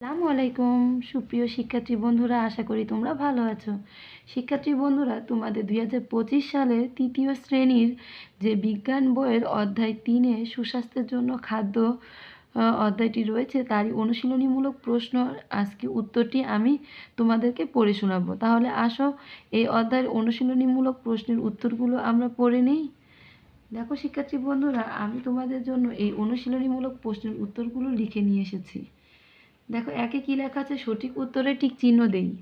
আসসালামু আলাইকুম। সুপ্রিয় শিক্ষার্থী বন্ধুরা, আশা করি তোমরা ভালো আছো। শিক্ষার্থী বন্ধুরা, তোমাদের দুই হাজার পঁচিশ সালের তৃতীয় শ্রেণির যে বিজ্ঞান বইয়ের অধ্যায় তিনে সুস্বাস্থ্যের জন্য খাদ্য অধ্যায়টি রয়েছে, তারই অনুশীলনীমূলক প্রশ্ন। আজকে উত্তরটি আমি তোমাদেরকে পড়ে শোনাবো। তাহলে আসো, এই অধ্যায়ের অনুশীলনীমূলক প্রশ্নের উত্তরগুলো আমরা পড়ে নিই। দেখো শিক্ষার্থী বন্ধুরা, আমি তোমাদের জন্য এই অনুশীলনীমূলক প্রশ্নের উত্তরগুলো লিখে নিয়ে এসেছি। দেখো, একে কী লেখা আছে? সঠিক উত্তরে ঠিক চিহ্ন দেই।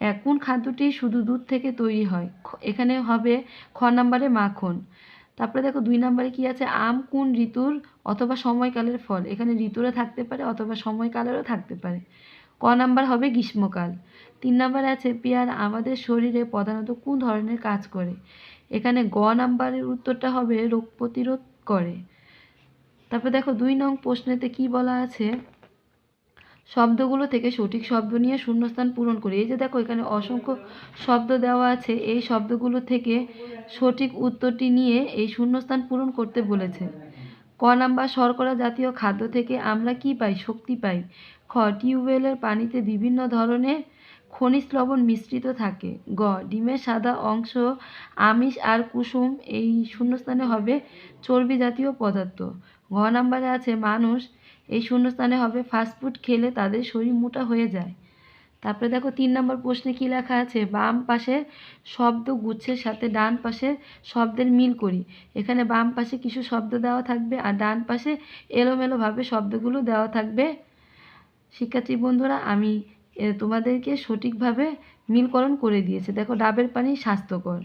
এক, কোন খাদ্যটি শুধু দুধ থেকে তৈরি হয়? এখানে হবে খ নাম্বারে মাখন। তারপরে দেখো, দুই নাম্বারে কি আছে? আম, কোন ঋতুর অথবা সময়কালের ফল। এখানে ঋতুরে থাকতে পারে অথবা সময়কালেরও থাকতে পারে। ক নাম্বার হবে গ্রীষ্মকাল। তিন নাম্বারে আছে, পেয়ারা আমাদের শরীরে প্রধানত কোন ধরনের কাজ করে? এখানে গ নাম্বারের উত্তরটা হবে রোগ প্রতিরোধ করে। তারপর দেখো, দুই নং প্রশ্নেতে কি বলা আছে? শব্দগুলো থেকে সঠিক শব্দ নিয়ে শূন্যস্থান পূরণ করি। এই যে দেখো, এখানে অসংখ্য শব্দ দেওয়া আছে। এই শব্দগুলো থেকে সঠিক উত্তরটি নিয়ে এই শূন্যস্থান পূরণ করতে বলেছে। ক নাম্বার, শর্করা জাতীয় খাদ্য থেকে আমরা কি পাই? শক্তি পাই। খ, টিউবওয়েলের পানিতে বিভিন্ন ধরনের খনিজ লবণ মিশ্রিত থাকে। গ, ডিমের সাদা অংশ, আমিষ আর কুসুম, এই শূন্যস্থানে হবে চর্বি জাতীয় পদার্থ। ঘ নাম্বারে আছে মানুষ। এই শূন্যস্থানে হবে ফাস্টফুড খেলে তাদের শরীর মোটা হয়ে যায়। তারপরে দেখো তিন নম্বর প্রশ্নে কি লেখা আছে? বাম পাশে শব্দ গুচ্ছের সাথে ডান পাশে শব্দের মিল করি। এখানে বাম পাশে কিছু শব্দ দেওয়া থাকবে আর ডান পাশে এলোমেলোভাবে শব্দগুলো দেওয়া থাকবে। শিক্ষার্থী বন্ধুরা, আমি তোমাদেরকে সঠিকভাবে মিলকরণ করে দিয়েছে। দেখো, ডাবের পানি স্বাস্থ্যকর।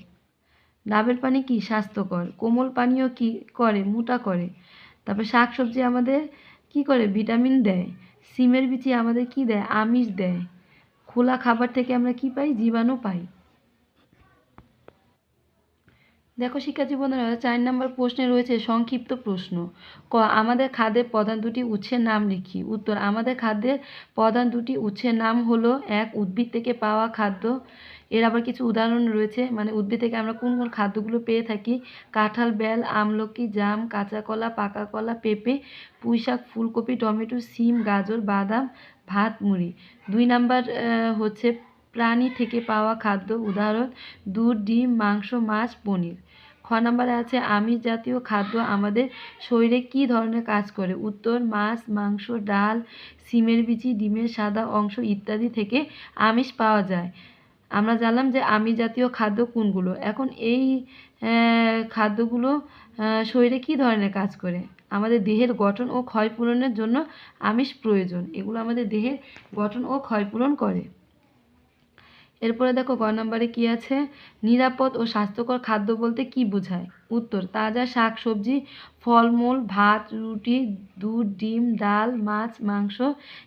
ডাবের পানি কি? স্বাস্থ্যকর। কোমল পানীয় কি করে? মোটা করে। তারপর শাকসবজি আমাদের কি করে ভিটামিন দেয়? সিমের বিচি আমাদের কি দেয়? আমিষ দেয়। খোলা খাবার থেকে আমরা কি পাই? জীবাণু পাই। দেখো শিক্ষার্থী বন্ধুরা, চার নম্বর প্রশ্নে রয়েছে সংক্ষিপ্ত প্রশ্ন। ক, আমাদের খাদ্যের প্রধান দুটি উৎসের নাম লিখি। উত্তর, আমাদের খাদ্যের প্রধান দুটি উৎসের নাম হলো এক, উদ্ভিদ থেকে পাওয়া খাদ্য এর আবার কিছু উদাহরণ রয়েছে মানে উদ্ভিদ থেকে আমরা কোন কোন খাদ্যগুলো পেয়ে থাকি? কাঁঠাল, বেল, আমলকি, জাম, কাঁচা কলা, পাকা কলা, পেঁপে পুঁই শাক ফুলকপি, টমেটো, সিম, গাজর, বাদাম, ভাত, মুড়ি। দুই নাম্বার হচ্ছে প্রাণী থেকে পাওয়া খাদ্য উদাহরণ, দুধ, ডিম, মাংস, মাছ, পনির। খ নাম্বারে আছে আমিষ জাতীয় খাদ্য আমাদের শরীরে কী ধরনের কাজ করে? উত্তর, মাছ, মাংস, ডাল, সিমের বিচি, ডিমের সাদা অংশ ইত্যাদি থেকে আমিষ পাওয়া যায়। আমরা জানলাম যে আমিষ জাতীয় খাদ্য কোনগুলো? এখন এই খাদ্যগুলো শরীরে কি ধরনের কাজ করে? আমাদের দেহের গঠন ও ক্ষয়পূরণের জন্য আমিষ প্রয়োজন। এগুলো আমাদের দেহের গঠন ও ক্ষয়পূরণ করে। এরপরে দেখো গ নম্বরে কি আছে? নিরাপদ ও স্বাস্থ্যকর খাদ্য বলতে কি বোঝায়? উত্তর, তাজা শাক, সবজি, ফলমূল, ভাত, রুটি, দুধ, ডিম, ডাল, মাছ, মাংস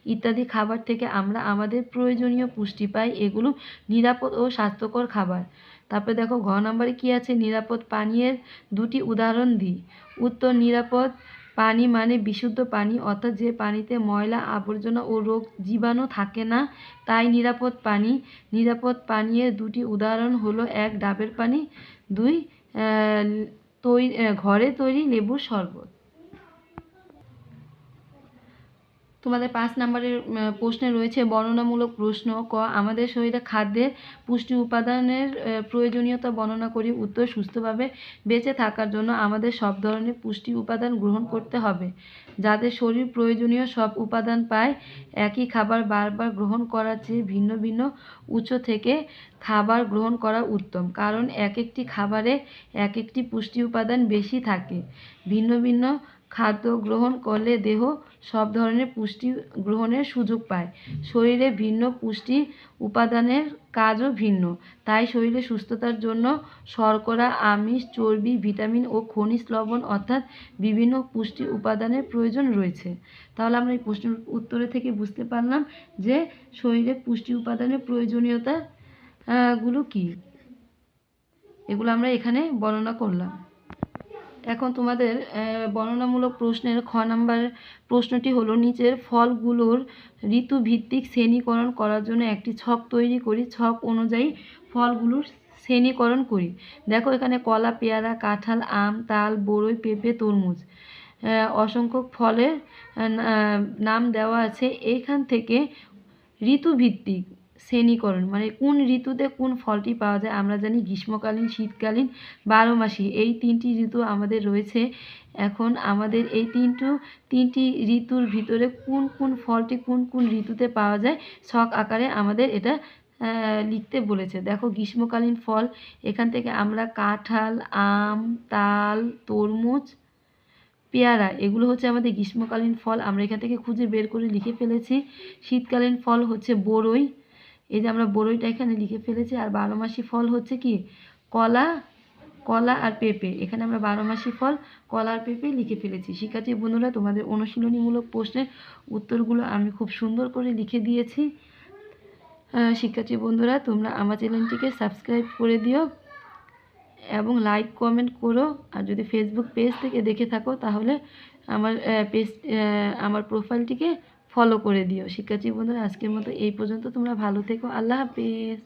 ইত্যাদি খাবার থেকে আমরা আমাদের প্রয়োজনীয় পুষ্টি পাই। এগুলো নিরাপদ ও স্বাস্থ্যকর খাবার। তারপরে দেখো ঘ নম্বরে কি আছে? নিরাপদ পানীয়ের দুটি উদাহরণ দিই। উত্তর, নিরাপদ পানি মানে বিশুদ্ধ পানি, অর্থাৎ যে পানিতে ময়লা, আবর্জনা ও রোগ জীবাণু থাকে না, তাই নিরাপদ পানি। নিরাপদ পানীয়ের দুটি উদাহরণ হলো, এক ডাবের পানি, দুই তৈ ঘরে তৈরি লেবুর শরবত। তোমাদের পাঁচ নম্বরের প্রশ্নে রয়েছে, বর্ণনামূলক প্রশ্ন, ক, আমাদের শরীরে খাদ্যের পুষ্টি উপাদানের প্রয়োজনীয়তা বর্ণনা করি, উত্তর সুস্থভাবে বেঁচে থাকার জন্য আমাদের সব ধরনের পুষ্টি উপাদান গ্রহণ করতে হবে। যাদের শরীর প্রয়োজনীয় সব উপাদান পায়, একই খাবার বারবার গ্রহণ করার চেয়ে ভিন্ন ভিন্ন উৎস থেকে খাবার গ্রহণ করা উত্তম। কারণ এক একটি খাবারে এক একটি পুষ্টি উপাদান বেশি থাকে, ভিন্ন ভিন্ন খাদ্য গ্রহণ করলে দেহ সব ধরনের পুষ্টি গ্রহণের সুযোগ পায়। শরীরে ভিন্ন পুষ্টি উপাদানের কাজও ভিন্ন। তাই শরীরে সুস্থতার জন্য শর্করা, আমিষ, চর্বি, ভিটামিন ও খনিজ লবণ অর্থাৎ বিভিন্ন পুষ্টি উপাদানের প্রয়োজন রয়েছে। তাহলে আমরা এই প্রশ্নের উত্তরে থেকে বুঝতে পারলাম যে শরীরে পুষ্টি উপাদানের প্রয়োজনীয়তা গুলো কি? এগুলো আমরা এখানে বর্ণনা করলাম। এখন তোমাদের বর্ণনামূলক প্রশ্নের খ নাম্বার প্রশ্নটি হলো, নিচের ফলগুলোর ঋতুভিত্তিক শ্রেণীকরণ করার জন্য একটি ছক তৈরি করি। ছক অনুযায়ী ফলগুলোর শ্রেণীকরণ করি। দেখো এখানে কলা, পেয়ারা, কাঁঠাল, আম, তাল, বরই, পেঁপে, তরমুজ অসংখ্য ফলের নাম দেওয়া আছে। এইখান থেকে ঋতুভিত্তিক শ্রেণীকরণ মানে কোন ঋতুতে কোন ফলটি পাওয়া যায় আমরা জানি গ্রীষ্মকালীন, শীতকালীন, বারো মাসি। এই তিনটি ঋতু আমাদের রয়েছে। এখন আমাদের এই তিনটু, তিনটি ঋতুর ভিতরে কোন কোন ফলটি কোন কোন ঋতুতে পাওয়া যায় শখ আকারে আমাদের এটা লিখতে বলেছে। দেখো, গ্রীষ্মকালীন ফল, এখান থেকে আমরা কাঁঠাল, আম, তাল, তরমুজ, পেয়ারা, এগুলো হচ্ছে আমাদের গ্রীষ্মকালীন ফল। আমরা এখান থেকে খুঁজে বের করে লিখে ফেলেছি। শীতকালীন ফল হচ্ছে বড়ই এই যে আমরা বড়ইটা এখানে লিখে ফেলেছি, আর বারো মাসি ফল হচ্ছে কি? কলা কলা আর পেঁপে। এখানে আমরা বারো মাসি ফল, কলা আর পেঁপে লিখে ফেলেছি। শিক্ষার্থী বন্ধুরা, তোমাদের অনুশীলনীমূলক প্রশ্নের উত্তরগুলো আমি খুব সুন্দর করে লিখে দিয়েছি। শিক্ষার্থী বন্ধুরা, তোমরা আমার চ্যানেলটিকে সাবস্ক্রাইব করে দিও এবং লাইক, কমেন্ট করো। আর যদি ফেসবুক পেজ থেকে দেখে থাকো, তাহলে আমার পেজ আমার প্রোফাইলটিকে ফলো করে দিও। শিক্ষার্থী বন্ধুরা আজকের মতো এই পর্যন্ত। তোমরা ভালো থেকো। আল্লাহ হাফিজ।